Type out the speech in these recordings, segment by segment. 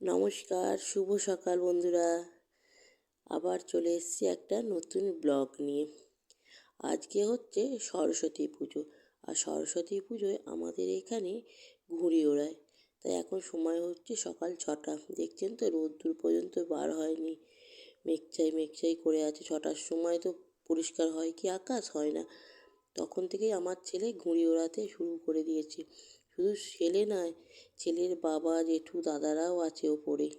নমস্কার, শুভ সকাল বন্ধুরা। আবার চলে এসেছি একটা নতুন ব্লগ নিয়ে। আজকে হচ্ছে সরস্বতী পুজো। আর সরস্বতী পুজোয় আমাদের এখানে ঘুড়ি ওড়ায়। তাই এখন সময় হচ্ছে সকাল ছটা। দেখছেন তো, রোদ্দুর পর্যন্ত বার হয়নি। মেঘচাই মেঘচাই করে আছে। ছটার সময় তো পরিষ্কার হয় কি আকাশ হয় না। তখন থেকেই আমার ছেলে ঘুড়ি ওড়াতে শুরু করে দিয়েছে। শুধু ছেলে নয়। ছেলের বাবা, জেঠু, দাদারাও আছে ওপরে।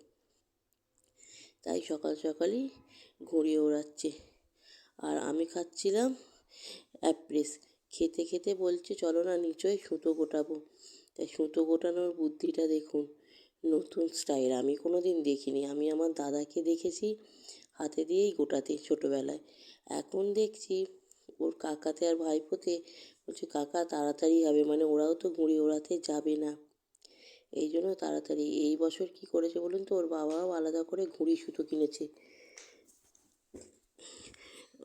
তাই সকাল সকালই ঘুড়ি ওড়াচ্ছে। আর আমি খাচ্ছিলাম অ্যাপ্রেস। খেতে খেতে বলছে, চলো না, নিচয় সুতো গোটাবো। তাই সুতো গোটানোর বুদ্ধিটা দেখুন, নতুন স্টাইল। আমি কোনো দিন দেখিনি। আমি আমার দাদাকে দেখেছি হাতে দিয়েই গোটাতে ছোটোবেলায়। এখন দেখছি ওর কাকাতে আর ভাইপোতে বলছে, কাকা, তাড়াতাড়ি হবে। মানে ওরাও তো ঘুড়ি ওড়াতে যাবে না। এই জন্য তাড়াতাড়ি, এই বছর কি করেছে বলুন তো? ওর বাবাও আলাদা করে ঘুড়ি সুতো কিনেছে।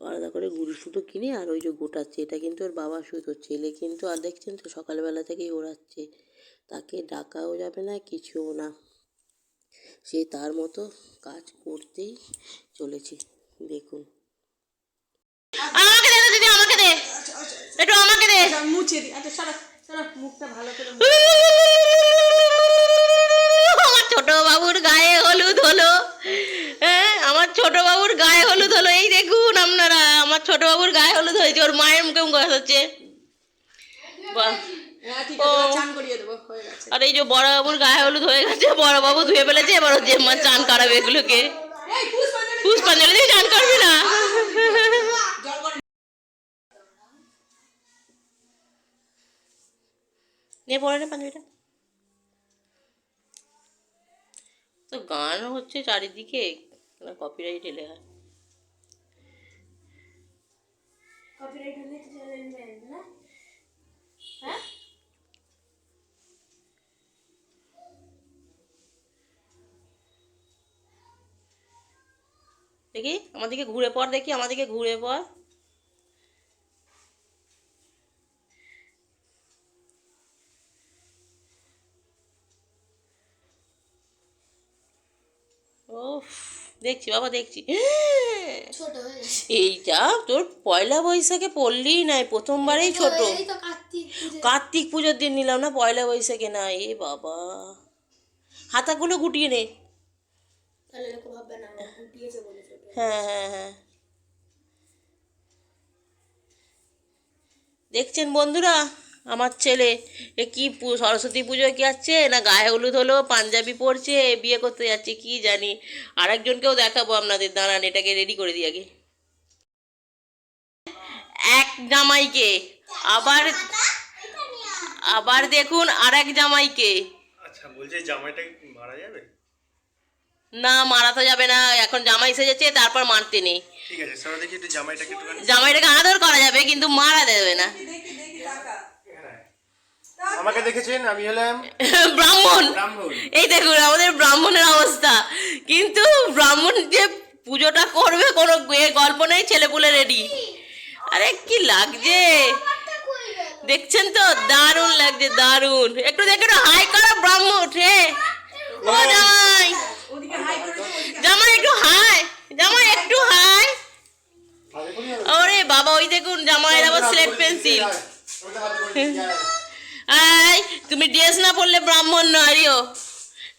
আলাদা করে ঘুড়ি সুতো কিনে আর ওই যে গোটাচ্ছে। এটা কিন্তু ওর বাবা সুতো, ছেলে কিন্তু, আর দেখছেন তো সকালবেলা থেকেই ওড়াচ্ছে। তাকে ডাকাও যাবে না, কিছুও না। সে তার মতো কাজ করতেই চলেছে। দেখুন আমাকে দে তো দিদি আমাকে দে একটু আমাকে দে। আচ্ছা, মুছে দি। আচ্ছা সারা সারা মুখটা ভালো করে আমার ছোট বাবুর গায়ে হলুদ হলো। হ্যাঁ আমার ছোট বাবুর গায়ে হলুদ হলো। এই দেখুন আপনারা আমার ছোট বাবুর গায়ে হলুদ হয়েছে ওর মায়ের মুখে মুখে হচ্ছে। হ্যাঁ আর এই যে বড় বাবুর গায়ে হলুদ হয়ে গেছে বড় বাবু ধুয়ে ফেলেছে এবার ওর জেম্মা চান করাবে এগুলোকে। পুষ্পাঞ্জলি দিয়ে চান করবি না? নিয়ে পড়ে নে পাঞ্জাবিটা তো গান হচ্ছে চারিদিকে কপিরাইট এলে হয়। হ্যাঁ? দেখি আমাদেরকে ঘুরে পর দেখি আমাদেরকে ঘুরে পড় ও দেখছি বাবা দেখছি। এইটা তোর পয়লা বৈশাখে পড়লেই নাই প্রথমবারেই ছোট। কার্তিক পুজোর দিন। নিলাম না পয়লা বৈশাখে না এ বাবা। হাতাগুলো গুটিয়ে নে। হ্যাঁ হ্যাঁ হ্যাঁ। দেখছেন বন্ধুরা? আমার ছেলে। এ কি পু- সরস্বতী পুজোয় কি যাচ্ছে না গায়ে হলুদ হলো পাঞ্জাবি পরছে বিয়ে করতে যাচ্ছে কি জানি। আরেকজনকেও দেখাবো আপনাদের দাঁড়ান এটাকে রেডি করে দিই আগে। এক জামাইকে। আবার আবার দেখুন আর এক জামাইকে। আচ্ছা বলছি জামাইটা মারা যাবে? না মারা তো যাবে না এখন জামাই সেজেছে তারপর মারতে নেই। ঠিক আছে জামাইটাকে আদর করা যাবে কিন্তু মারা দেবে না। দেখি দেখি টাকা। আমাকে দেখেছেন? আমি হলাম ব্রাহ্মণ। এই দেখুন আমাদের ব্রাহ্মণের অবস্থা। কিন্তু ব্রাহ্মণ যে পুজোটা করবে কোনো গল্প নেই ছেলেপুলে রেডি আরে কি লাগছে? দেখছেন তো? দারুণ লাগছে দারুণ। একটু দেখে হাই করো ব্রাহ্মণ হে ও জামাই জামাই একটু হাই জামাই একটু হাই। ওরে বাবা ওই দেখুন জামাইয়ের আবার স্লেট পেন্সিল আই তুমি ড্রেস না পরলে ব্রাহ্মণ নয়ও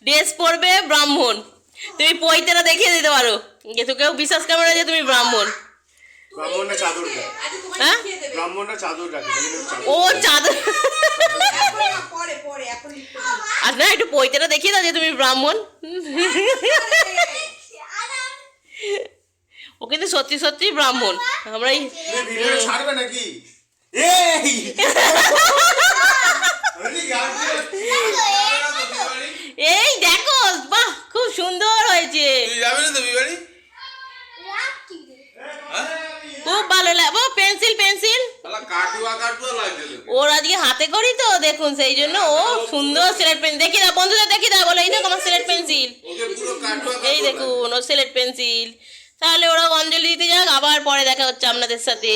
ড্রেস পরবে ব্রাহ্মণ। তুমি পৈতেরা দেখিয়ে দিতে পারো। যে তো কেউ বিশ্বাস করবে না যে তুমি ব্রাহ্মণ। চাদর তোমায় হ্যাঁ? চাদর চাদর ও চাঁদ এখন না পরে পরে এখন লিখতে হবে। আর না একটু পৈতেরা দেখিয়ে দাও যে তুমি ব্রাহ্মণ। ও কিন্তু সত্যি সত্যি ব্রাহ্মণ। আমরা এই ছাড়বে নাকি? এই দেখো, বাহ, খুব সুন্দর হয়েছে। তুই যাবি না তো বিবাড়ি খুব ভালো লাগে ও, পেন্সিল পেন্সিল। ওর আজকে হাতে করি তো, দেখুন, সেই জন্য, ও, সুন্দর সিলেট পেন্সিল দেখি দাও বন্ধুদের দেখি দাও, বলো, এই দেখো আমার সিলেট পেন্সিল। এই দেখুন ও সিলেট পেন্সিল। তাহলে ওরা অঞ্জলি দিতে যাক, আবার পরে দেখা হচ্ছে আপনাদের সাথে।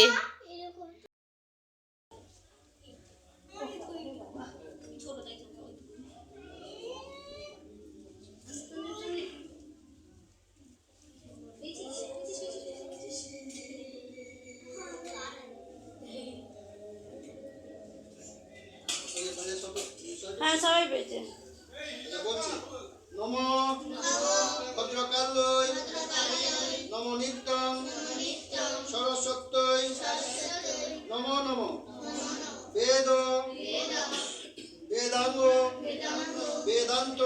সবাই পেয়েছে। বলছি। নম ভদ্রকালয় নম নিত্যং সরস্বত্যই। নম নম। বেদ। বেদাঙ্গ। বেদান্ত।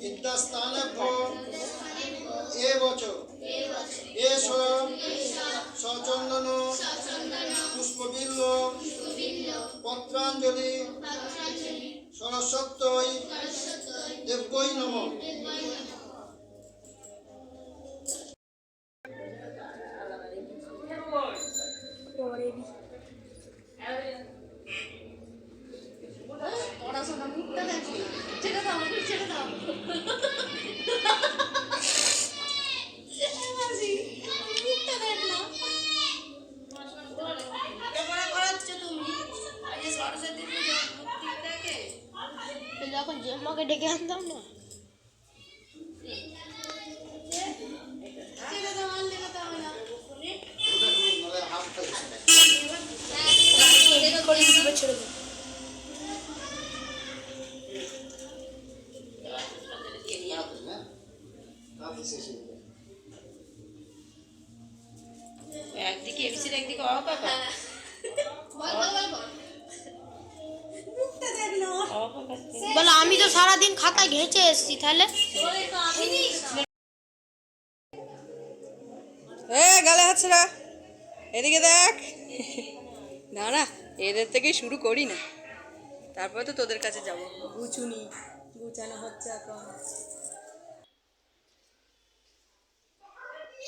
বিদ্যাস্থানভ্য। এ বছর। এস সচন্দন পুষ্পবিল্ল। পত্রাঞ্জলি। সরস্বত্যই দেব্যই নম পড়াশোনা মুখটা দেখো ছেড়ে দাও ছেড়ে দাও মুখটা দেখ না এবারে করাচ্ছ তুমি আজকে সরস্বতী পুজো মুক্তি দেখে যখন জন্মাকে ডেকে আনতাম না ছেড়ে দাও আর লেখাতে হবে না করে দিবে ছেড়ে দাও একদিকে এবিসির একদিকে অ কাকা বলো আমি তো সারাদিন খাতা ঘেঁচে এসছি, তাহলে? এ, গালে হাতছড়া এদিকে দেখ। না না এদের থেকেই শুরু করি না। তারপরে তো তোদের কাছে যাব। গুছুনি গুছানো হচ্ছে এখন।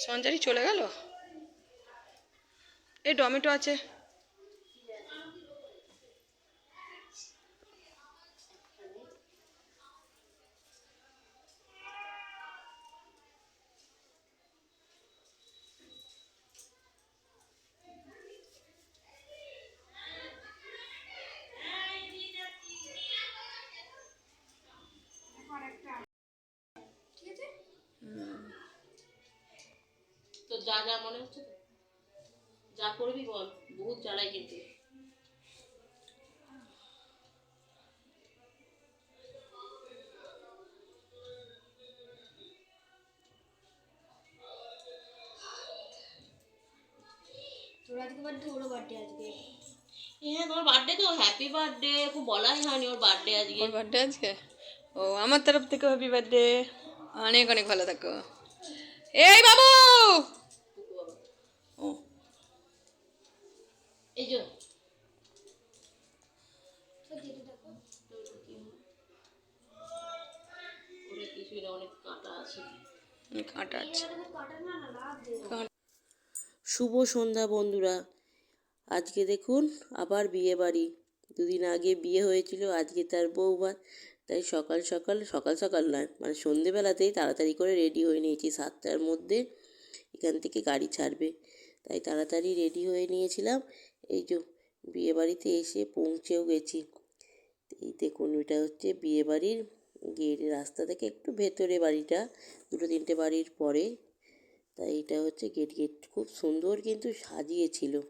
সঞ্চারি চলে গেল? এই টমেটো আছে। যা যা মনে হচ্ছে যা করবি বল বহুত জ্বালাই কিন্তু। তোর আজকে বার্থডে ওরও বার্থডে আজকে। হ্যাঁ তোমার বার্থডে তো হ্যাপি বার্থডে খুব বলাই হয়নি ওর বার্থডে আজকে। ওর বার্থডে আজকে? ও আমার তরফ থেকে হ্যাপি বার্থডে অনেক অনেক ভালো থাকো। এই বাবু ও এই যে ওরে কিছুই না অনেক কাঁটা আছে। শুভ সন্ধ্যা বন্ধুরা। আজকে দেখুন আবার বিয়ে বাড়ি। দুদিন আগে বিয়ে হয়েছিল আজকে তার বউ ভাত তাই সকাল সকাল সকাল সকাল নয় মানে সন্ধেবেলাতেই তাড়াতাড়ি করে রেডি হয়ে নিয়েছি। সাতটার মধ্যে এখান থেকে গাড়ি ছাড়বে তাই তাড়াতাড়ি রেডি হয়ে নিয়েছিলাম। এই যে বিয়ে বাড়িতে এসে পৌঁছেও গেছি। এই দেখুন এটা হচ্ছে বিয়ে গেট রাস্তা থেকে একটু ভেতরে বাড়িটা, দুটো তিনটে বাড়ির পরে। তাই এটা হচ্ছে গেট গেট খুব সুন্দর কিন্তু সাজিয়েছিল।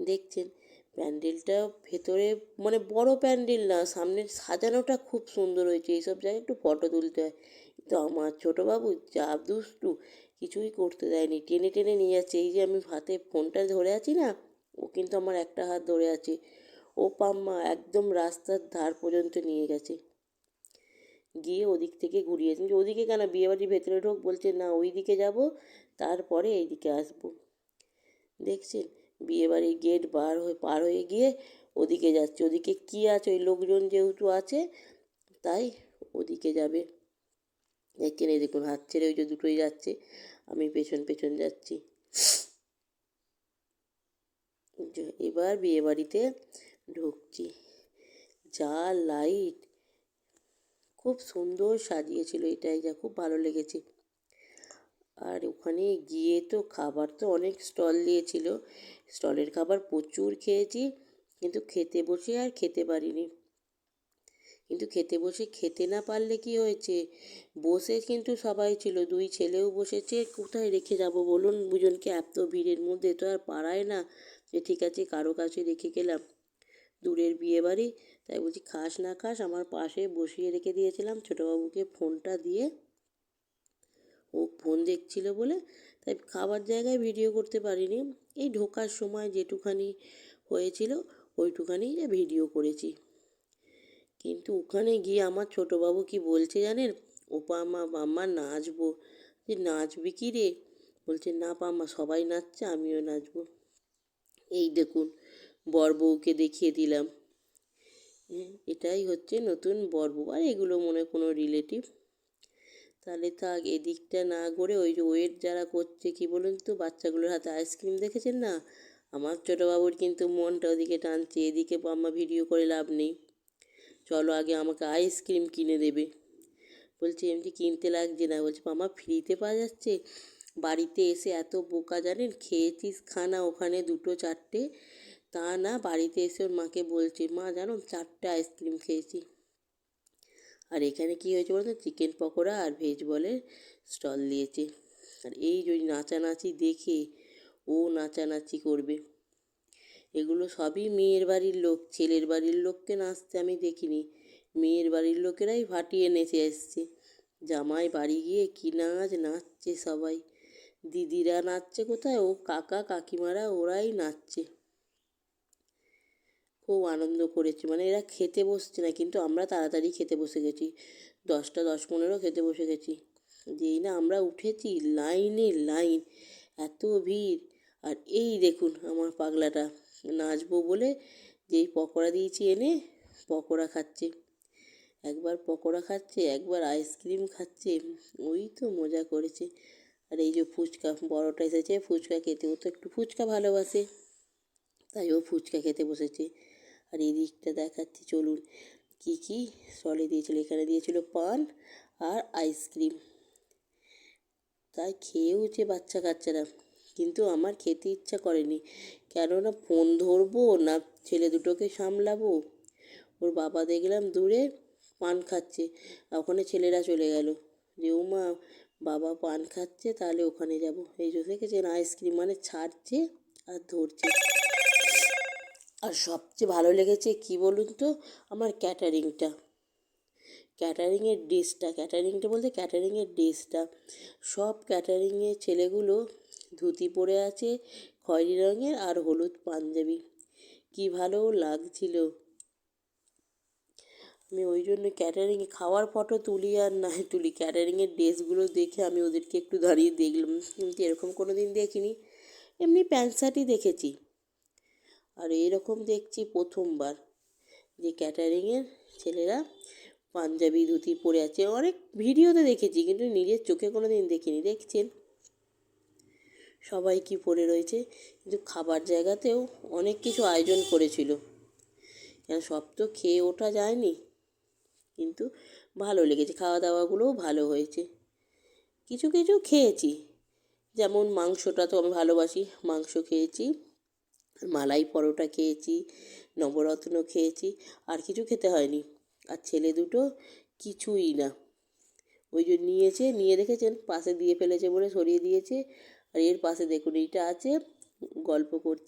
দেখছেন, প্যান্ডেলটা ভেতরে মানে বড় প্যান্ডেল না, সামনের সাজানোটা খুব সুন্দর হয়েছে। এইসব জায়গায় একটু ফটো তুলতে হয়। কিন্তু আমার ছোটো বাবু যা দুষ্টু, কিছুই করতে দেয়নি। টেনে টেনে নিয়ে যাচ্ছে। এই যে আমি হাতে ফোনটা ধরে আছি না, ও কিন্তু আমার একটা হাত ধরে আছে। ও পাম্মা একদম রাস্তার ধার পর্যন্ত নিয়ে গেছে। গিয়ে ওদিক থেকে ঘুরিয়েছে কিন্তু ওদিকে কেন বিয়েবাড়ির ভেতরে ঢোক? বলছে, না, ওই দিকে যাব, তারপরে এই দিকে আসব। দেখছেন? বিয়েবাড়ির গেট বার হয়ে, পার হয়ে গিয়ে ওদিকে যাচ্ছে। ওদিকে কী আছে? ওই লোকজন যেহেতু আছে, তাই ওদিকে যাবে। দেখছেন? এই দেখুন, হাত ছেড়ে ওই যে দুটোই যাচ্ছে। আমি পেছন পেছন যাচ্ছি। এবার বিয়েবাড়িতে ঢুকছি। যা লাইট খুব সুন্দর সাজিয়েছিল এটাই যা খুব ভালো লেগেছে। আর ওখানে গিয়ে তো খাবার তো অনেক স্টল দিয়েছিল। স্টলের খাবার প্রচুর খেয়েছি, কিন্তু খেতে বসে আর খেতে পারিনি। কিন্তু খেতে বসে খেতে না পারলে কি হয়েছে? বসে কিন্তু সবাই ছিল, দুই ছেলেও বসেছে, কোথায় রেখে যাব বলুন? দুজনকে এত ভিড়ের মধ্যে তো আর পারায় না যে ঠিক আছে, কারও কাছে রেখে গেলাম। দূরের বিয়ে বাড়ি তাই বলছি খাস না খাস আমার পাশে বসিয়ে রেখে দিয়েছিলাম। ছোটোবাবুকে ফোনটা দিয়ে ও ফোন দেখছিল বলে, তাই খাবার জায়গায় ভিডিও করতে পারিনি। এই ঢোকার সময় যেটুখানি হয়েছিল, ওইটুখানি ভিডিও করেছি। কিন্তু ওখানে গিয়ে আমার ছোটোবাবু কি বলছে জানেন? ওপা মা মাম্মা নাচবো। যে নাচবি কি রে? বলছে, না পাম্মা সবাই নাচছে, আমিও নাচবো। এই দেখুন বর বউকে দেখিয়ে দিলাম। হ্যাঁ, এটাই হচ্ছে নতুন বর বউ। আর এগুলো মনে কোনো রিলেটিভ তাহলে থাক এদিকটা না করে ওই যে ওয়েট যারা করছে কি বলুন তো বাচ্চাগুলোর হাতে আইসক্রিম দেখেছেন না? আমার ছোটোবাবুর কিন্তু মনটা ওদিকে টানছে এদিকে আম্মা ভিডিও করে লাভ নেই। চলো আগে আমাকে আইসক্রিম কিনে দেবে। বলছে এমনি কিনতে লাগছে না। বলছে মামা ফ্রিতে পাওয়া যাচ্ছে? বাড়িতে এসে এত বোকা জানেন খেয়েছিস খানা ওখানে দুটো চারটে তা না, বাড়িতে এসে ওর মাকে বলছে, মা, জানো, চারটে আইসক্রিম খেয়েছি। আর এখানে কি হয়েছে বলতো? চিকেন পকোড়া আর ভেজ বলের স্টল দিয়েছে। আর এই যদি নাচানাচি দেখে ও নাচানাচি করবে। এগুলো সবই মেয়ের বাড়ির লোক, ছেলের বাড়ির লোককে নাচতে আমি দেখিনি। মেয়ের বাড়ির লোকেরাই ফাটিয়ে নেচে এসছে। জামাই বাড়ি গিয়ে কী নাচ নাচছে সবাই। দিদিরা নাচছে কোথায়? ও কাকা, কাকিমারা ওরাই নাচছে। খুব আনন্দ করেছে। মানে এরা খেতে বসছে না, কিন্তু আমরা তাড়াতাড়ি খেতে বসে গেছি। দশটা, দশ পনেরো খেতে বসে গেছি। যেই না আমরা উঠেছি লাইনে লাইন, এত ভিড়। আর এই দেখুন আমার পাগলাটা, নাচবো বলে যেই পকোড়া দিয়েছি এনে পকোড়া খাচ্ছে। একবার পকোড়া খাচ্ছে, একবার আইসক্রিম খাচ্ছে, ওই তো মজা করেছে। আর এই যে ফুচকা বড়টা এসেছে, ফুচকা খেতে। ও তো একটু ফুচকা ভালোবাসে, তাই ও ফুচকা খেতে বসেছে। আর এই দিকটা দেখাচ্ছি, চলুন। কি কি? স্টলে দিয়েছিল, এখানে দিয়েছিল পান আর আইসক্রিম। তাই খেয়েওছে বাচ্চা কাচ্চারা কিন্তু আমার খেতে ইচ্ছা করেনি। কেননা ফোন ধরবো না, ছেলে দুটোকে সামলাবো? ওর বাবা দেখলাম দূরে পান খাচ্ছে, ওখানে ছেলেরা চলে গেল। যে মা, বাবা পান খাচ্ছে, তাহলে ওখানে যাব। এই জন্য দেখেছেন? আইসক্রিম মানে ছাড়ছে আর ধরছে। আর সবচেয়ে ভালো লেগেছে কি বলুন তো? আমার ক্যাটারিংটা। ক্যাটারিংয়ের ড্রেসটা, ক্যাটারিংটা বলতে ক্যাটারিংয়ের ড্রেসটা। সব ক্যাটারিংয়ের ছেলেগুলো ধুতি পরে আছে, খয়েরি রঙের আর হলুদ পাঞ্জাবি। কি ভালো লাগছিল। আমি ওই জন্য ক্যাটারিংয়ে খাওয়ার ফটো তুলি আর নাই তুলি, ক্যাটারিংয়ের ড্রেসগুলো দেখে আমি ওদেরকে একটু দাঁড়িয়ে দেখলাম। কিন্তু এরকম কোনো দিন দেখিনি। এমনি প্যান্ট শার্টই দেখেছি। আর এরকম দেখছি প্রথমবার যে ক্যাটারিংয়ের ছেলেরা পাঞ্জাবি ধুতি পরে আছে। অনেক ভিডিওতে দেখেছি, কিন্তু নিজের চোখে কোনো দিন দেখিনি। দেখছেন সবাই কি পরে রয়েছে। কিন্তু খাবার জায়গাতেও অনেক কিছু আয়োজন করেছিল। কেন, সব তো খেয়ে ওঠা যায়নি। কিন্তু ভালো লেগেছে খাওয়া দাওয়াগুলোও ভালো হয়েছে। কিছু কিছু খেয়েছি। যেমন মাংসটা তো আমি ভালোবাসি, মাংস খেয়েছি। মালাই পরোটা খেয়েছি, নবরত্ন খেয়েছি, আর কিছু খেতে হয়নি। আর ছেলে দুটো কিছুই না। ওই যে নিয়েছে, নিয়ে দেখেছেন পাশে দিয়ে ফেলেছে বলে সরিয়ে দিয়েছে। আর এর পাশে দেখুন, এইটা আছে, গল্প করছে।